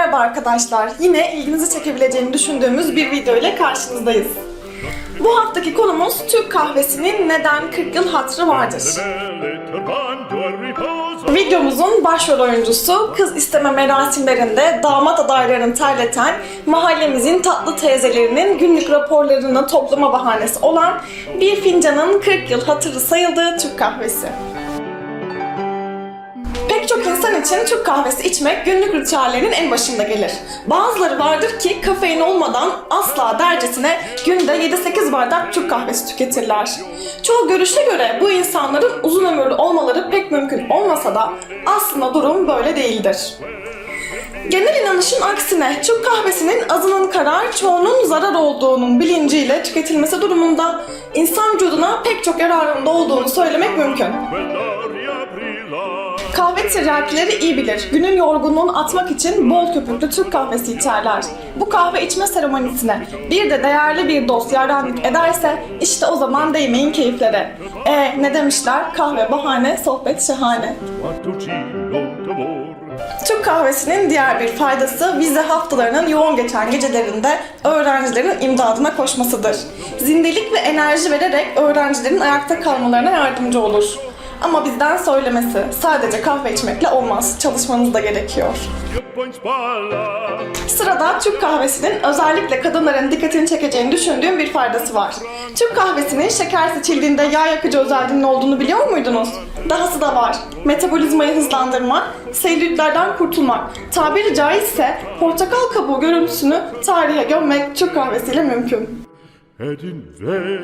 Merhaba arkadaşlar. Yine ilginizi çekebileceğini düşündüğümüz bir video ile karşınızdayız. Bu haftaki konumuz Türk kahvesinin neden 40 yıl hatırı vardır. Videomuzun başrol oyuncusu kız isteme merasimlerinde damat adaylarını terleten mahallemizin tatlı teyzelerinin günlük raporlarını toplama bahanesi olan bir fincanın 40 yıl hatırı sayıldığı Türk kahvesi. İnsan için Türk kahvesi içmek günlük ritüellerinin en başında gelir. Bazıları vardır ki kafein olmadan asla dercesine günde 7-8 bardak Türk kahvesi tüketirler. Çoğu görüşe göre bu insanların uzun ömürlü olmaları pek mümkün olmasa da aslında durum böyle değildir. Genel inanışın aksine Türk kahvesinin azının karar, çoğunun zarar olduğunun bilinciyle tüketilmesi durumunda insan vücuduna pek çok yararında olduğunu söylemek mümkün. Kahve tiryakileri iyi bilir. Günün yorgunluğunu atmak için bol köpüklü Türk kahvesi içerler. Bu kahve içme seremonisine bir de değerli bir dost yaranlık ederse işte o zaman değmeyin keyiflere. E ne demişler? Kahve bahane, sohbet şahane. Türk kahvesinin diğer bir faydası vize haftalarının yoğun geçen gecelerinde öğrencilerin imdadına koşmasıdır. Zindelik ve enerji vererek öğrencilerin ayakta kalmalarına yardımcı olur. Ama bizden söylemesi sadece kahve içmekle olmaz. Çalışmanız da gerekiyor. Sırada Türk kahvesinin özellikle kadınların dikkatini çekeceğini düşündüğüm bir faydası var. Türk kahvesinin şeker seçildiğinde yağ yakıcı özelliğinin olduğunu biliyor muydunuz? Dahası da var. Metabolizmayı hızlandırmak, selülitlerden kurtulmak, tabiri caizse portakal kabuğu görüntüsünü tarihe gömmek Türk kahvesiyle mümkün. Edin ve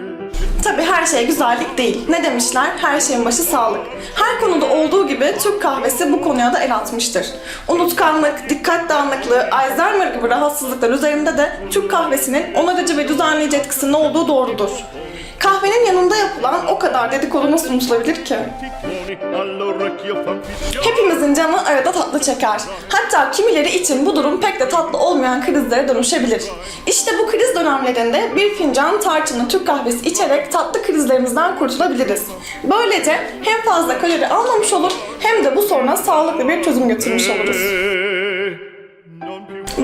Tabi her şey güzellik değil. Ne demişler? Her şeyin başı sağlık. Her konuda olduğu gibi Türk kahvesi bu konuya da el atmıştır. Unutkanlık, dikkat dağınıklığı, Alzheimer gibi rahatsızlıklar üzerinde de Türk kahvesinin onarıcı ve düzenleyici etkisinin olduğu doğrudur. Kahvenin yanında yapılan o kadar dedikodu nasıl unutulabilir ki? Hepimizin canı arada tatlı çeker. Hatta kimileri için bu durum pek de tatlı olmayan krizlere dönüşebilir. İşte bu kriz dönemlerinde bir fincan tarçınlı Türk kahvesi içerek tatlı krizlerimizden kurtulabiliriz. Böylece hem fazla kalori almamış olur hem de bu soruna sağlıklı bir çözüm getirmiş oluruz.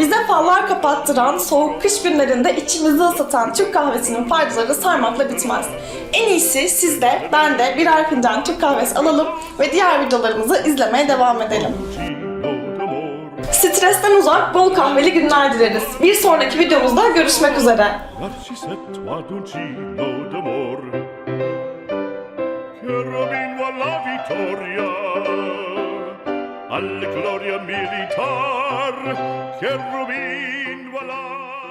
Bize fallar kapattıran, soğuk kış günlerinde içimizi ısıtan Türk kahvesinin faydaları saymakla bitmez. En iyisi siz de, ben de birer fincan Türk kahvesi alalım ve diğer videolarımızı izlemeye devam edelim. Stresten uzak, bol kahveli günler dileriz. Bir sonraki videomuzda görüşmek üzere. Che Robin alla vittoria. Alle gloria militar. Che Robin alla